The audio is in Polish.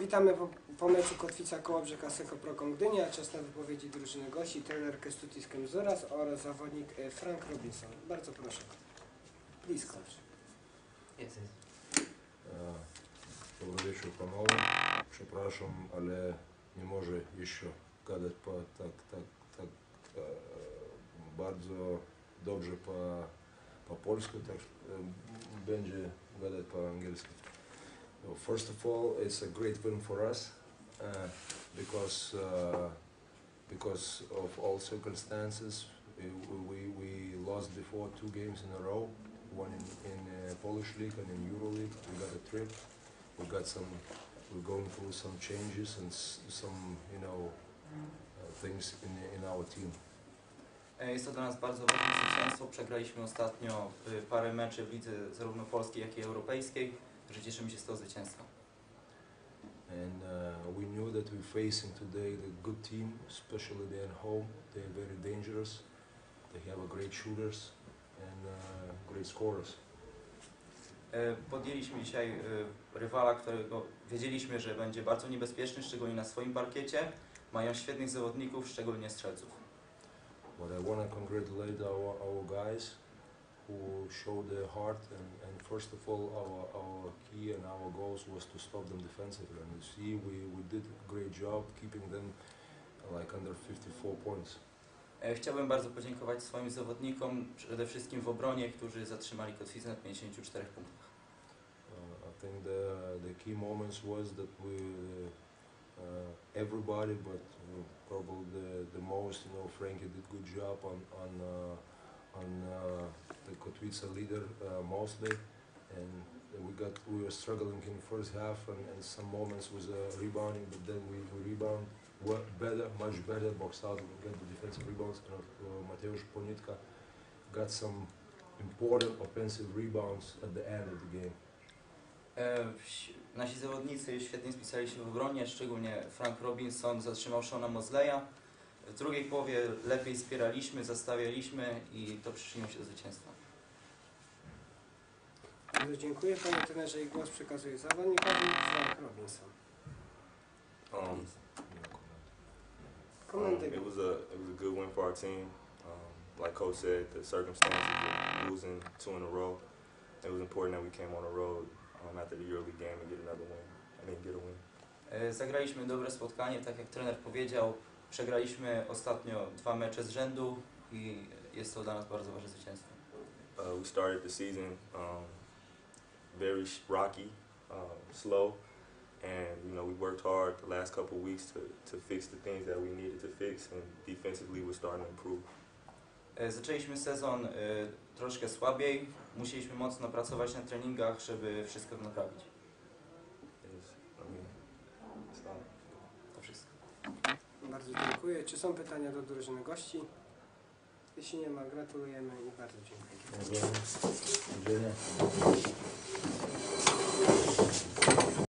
Witamy po, po meczu Kotwica Kołobrzeg Aseko Prokon Gdynia. Czas na wypowiedzi drużyny gości, trener Kestutis Kemzuras oraz zawodnik e, Frank Robinson. Bardzo proszę. Please coach. Jest, jest. Dobry wieczór panowie. Przepraszam, ale nie może jeszcze gadać po tak, tak, bardzo dobrze po, po polsku, tak będzie gadać po angielsku. First of all, it's a great win for us uh, because uh, because of all circumstances. We, we, lost before two games in a row, one in, in uh, Polish league and in Euro league. We got a trip. We got some. We're going through some changes and some, you know, uh, things in in our team. E, Jest to dla nas bardzo ważne zwycięstwo. Przegraliśmy ostatnio y, parę meczy w lidze zarówno polskiej, jak i europejskiej. Także cieszymy się z tego zwycięstwa. And uh, we knew that we're facing today the good team, especially they're at home. They're very dangerous. They have a great shooters and uh, great scorers. E, Podjęliśmy dzisiaj y, rywala, którego wiedzieliśmy, że będzie bardzo niebezpieczny, szczególnie na swoim parkiecie. Mają świetnych zawodników, szczególnie strzelców. But I want to congratulate our, our guys who showed their heart and, and first of all our, our key and our goals was to stop them defensively and you see we, we did a great job keeping them like under 54 points. E, Chciałbym bardzo podziękować swoim zawodnikom, przede wszystkim w obronie, którzy zatrzymali kotwicę na 54 punktach. Uh, I think the, the key moments was that we everybody but uh, probably the, the most you know Frankie did good job on on uh, on uh, the Kotwica leader uh, mostly. And we got we were struggling in first half and, and some moments uh, rebounding but then we, we rebound. Better much better box out we got the defensive rebounds and uh, Mateusz Ponitka got some important offensive rebounds at the end of the game Nasi zawodnicy świetnie spisali się w obronie, szczególnie Frank Robinson zatrzymał Shona Mosleya. W drugiej połowie lepiej wspieraliśmy, zastawialiśmy i to przyczyniło się do zwycięstwa. Bardzo dziękuję panie trenerze i głos przekazuję zawodnikowi Frank Robinson. Um, Komendy. um, it was a it was a good win for our team. Um, like Coach said, the circumstances of losing two in a row. It was important that we came on the road um, after the EuroLeague game and get another win. I mean, get a win. Zagraliśmy dobre spotkanie, tak jak trener powiedział. Przegraliśmy ostatnio dwa mecze z rzędu i jest to dla nas bardzo ważne zwycięstwo. Uh, we started the season um, very rocky, um, slow, and you know we worked hard the last couple weeks to, to fix the things that we needed to fix, and defensively we're starting to improve. E, Zaczęliśmy sezon e, troszkę słabiej. Musieliśmy mocno pracować na treningach, żeby wszystko naprawić. To wszystko. Bardzo dziękuję. Czy są pytania do drużyny gości? Jeśli nie ma, gratulujemy i bardzo dziękuję. Dziękuję.